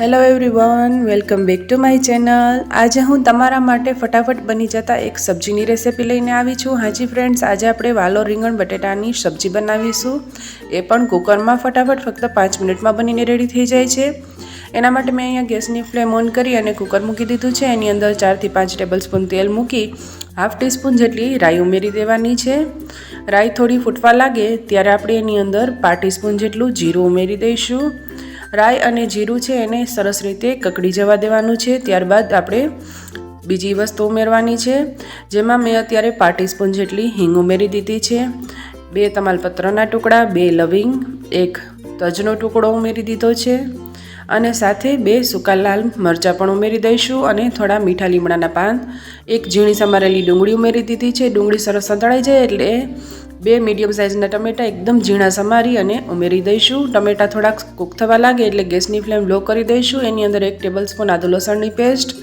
Hello everyone welcome back to my channel આજે હું તમારા માટે ફટાફટ બની જતા એક સબ્જીની રેસીપી લઈને આવી છું. હાજી ફ્રેન્ડ્સ આજે આપણે વાલો રીંગણ બટેટાની સબ્જી બનાવીશું. એ પણ કુકરમાં ફટાફટ ફક્ત પાંચ મિનિટમાં બનીને રેડી થઈ જાય છે. એના માટે મેં અહીંયા ગેસની ફ્લેમ ઓન કરી અને કુકર મૂકી દીધું છે. એની અંદર ચારથી પાંચ ટેબલ સ્પૂન તેલ મૂકી હાફ ટીસ્પૂન જેટલી રાઈ ઉમેરી દેવાની છે. રાઈ થોડી ફૂટવા લાગે, ત્યારે આપણે એની અંદર પાંચ ટીસ્પૂન જેટલું જીરું ઉમેરી દઈશું. રાઈ અને જીરું છે એને સરસ રીતે કકડી જવા દેવાનું છે. ત્યારબાદ આપણે બીજી વસ્તુ ઉમેરવાની છે, જેમાં મેં અત્યારે પાટી સ્પૂન જેટલી હિંગ ઉમેરી દીધી છે. બે તમાલપત્રના ટુકડા, બે લવિંગ, એક તજનો ટુકડો ઉમેરી દીધો છે. અને સાથે બે સૂકા લાલ મરચાં પણ ઉમેરી દઈશું અને થોડા મીઠા લીમડાના પાન, એક ઝીણી સમારેલી ડુંગળી ઉમેરી દીધી છે. ડુંગળી સરસ સંતળાઈ જાય એટલે બે મીડિયમ સાઇઝના ટમેટા એકદમ ઝીણા સમારી અને ઉમેરી દઈશું. ટમેટા થોડાક કૂક થવા લાગે એટલે ગેસની ફ્લેમ લો કરી દઈશું. એની અંદર એક ટેબલ સ્પૂન આદુ લસણની પેસ્ટ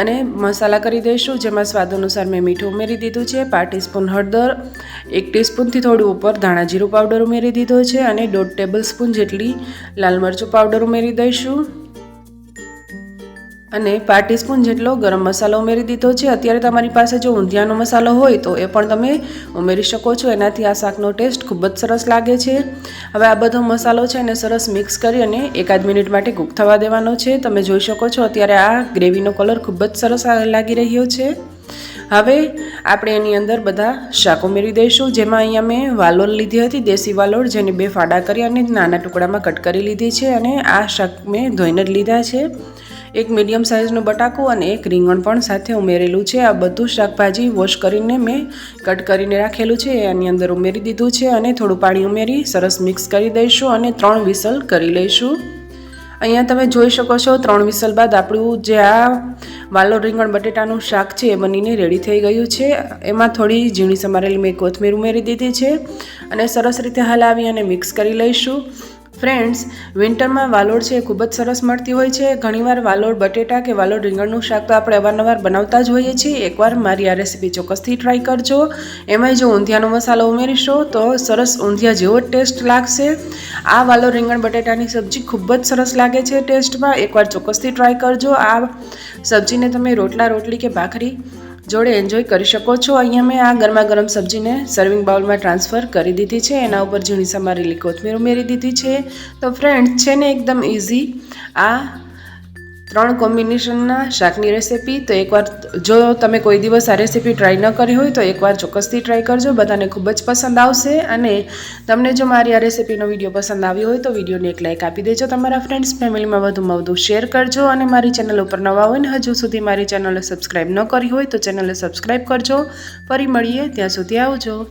અને મસાલા કરી દઈશું, જેમાં સ્વાદ અનુસાર મેં મીઠું ઉમેરી દીધું છે, પાંચ ટીસ્પૂન હળદર, એક ટીસ્પૂનથી થોડું ઉપર ધાણા જીરું પાવડર ઉમેરી દીધો છે અને દોઢ ટેબલ સ્પૂન જેટલી લાલ મરચું પાવડર ઉમેરી દઈશું. અને પાંચ ટીસ્પૂન જેટલો ગરમ મસાલો ઉમેરી દીધો છે. અત્યારે તમારી પાસે જો ઊંધિયાનો મસાલો હોય તો એ પણ તમે ઉમેરી શકો છો. એનાથી આ શાકનો ટેસ્ટ ખૂબ જ સરસ લાગે છે. હવે આ બધો મસાલો છે એને સરસ મિક્સ કરી અને એકાદ મિનિટ માટે કૂક થવા દેવાનો છે. તમે જોઈ શકો છો અત્યારે આ ગ્રેવીનો કલર ખૂબ જ સરસ લાગી રહ્યો છે. હવે આપણે એની અંદર બધા શાક ઉમેરી દઈશું. જેમાં અહીંયા મેં વાલોળ લીધી હતી, દેશી વાલોળ, જેને બે ફાડા કરી અને નાના ટુકડામાં કટ કરી લીધી છે અને આ શાક મેં ધોઈને જ લીધા છે. એક મીડિયમ સાઇઝનું બટાકું અને એક રીંગણ પણ સાથે ઉમેરેલું છે. આ બધું શાકભાજી વોશ કરીને મેં કટ કરીને રાખેલું છે. એની અંદર ઉમેરી દીધું છે અને થોડું પાણી ઉમેરી સરસ મિક્સ કરી દઈશું અને ત્રણ વિસલ કરી લઈશું. અહીંયા તમે જોઈ શકો છો ત્રણ વિસલ બાદ આપણું જે આ વાલો રીંગણ બટેટાનું શાક છે એ બનીને રેડી થઈ ગયું છે. એમાં થોડી ઝીણી સમારેલી મેં કોથમીર ઉમેરી દીધી છે અને સરસ રીતે હલાવી અને મિક્સ કરી લઈશું. ફ્રેન્ડ્સ, વિન્ટરમાં વાલોડ છે એ ખૂબ જ સરસ મળતી હોય છે. ઘણીવાર વાલોડ બટેટા કે વાલોડ રીંગણનું શાક તો આપણે અવારનવાર બનાવતા જ હોઈએ છીએ. એકવાર મારી આ રેસીપી ચોક્કસથી ટ્રાય કરજો. એમાંય જો ઊંધિયાનો મસાલો ઉમેરીશો તો સરસ ઊંધિયા જેવો ટેસ્ટ લાગશે. આ વાલોડ રીંગણ બટેટાની સબ્જી ખૂબ જ સરસ લાગે છે ટેસ્ટમાં એકવાર ચોક્કસથી ટ્રાય કરજો. આ સબ્જીને તમે રોટલા, રોટલી કે ભાખરી જોડે એન્જોય કરી શકો છો. અહીંયા મેં આ ગરમા ગરમ સબ્જીને સર્વિંગ બાઉલમાં ટ્રાન્સફર કરી દીધી છે. એના ઉપર ઝીણી સમારેલી કોથમીર ઉમેરી દીધી છે. તો ફ્રેન્ડ છે ને એકદમ ઇઝી આ ત્રણ કોમ્બિનેશનના શાકની રેસીપી તો એકવાર જો તમે કોઈ દિવસ આ રેસીપી ટ્રાય ન કરી હોય, તો એકવાર ચોક્કસથી ટ્રાય કરજો. બધાને ખૂબ જ પસંદ આવશે અને તમને જો મારી આ રેસીપીનો વીડિયો પસંદ આવ્યો હોય, તો વિડીયોને એક લાઇક આપી દેજો. તમારા ફ્રેન્ડ્સ ફેમિલીમાં વધુમાં વધુ શેર કરજો અને મારી ચેનલ ઉપર નવા હોય ને હજુ સુધી મારી ચેનલને સબસ્ક્રાઈબ ન કરી હોય, તો ચેનલને સબસ્ક્રાઈબ કરજો. ફરી મળીએ, ત્યાં સુધી આવજો.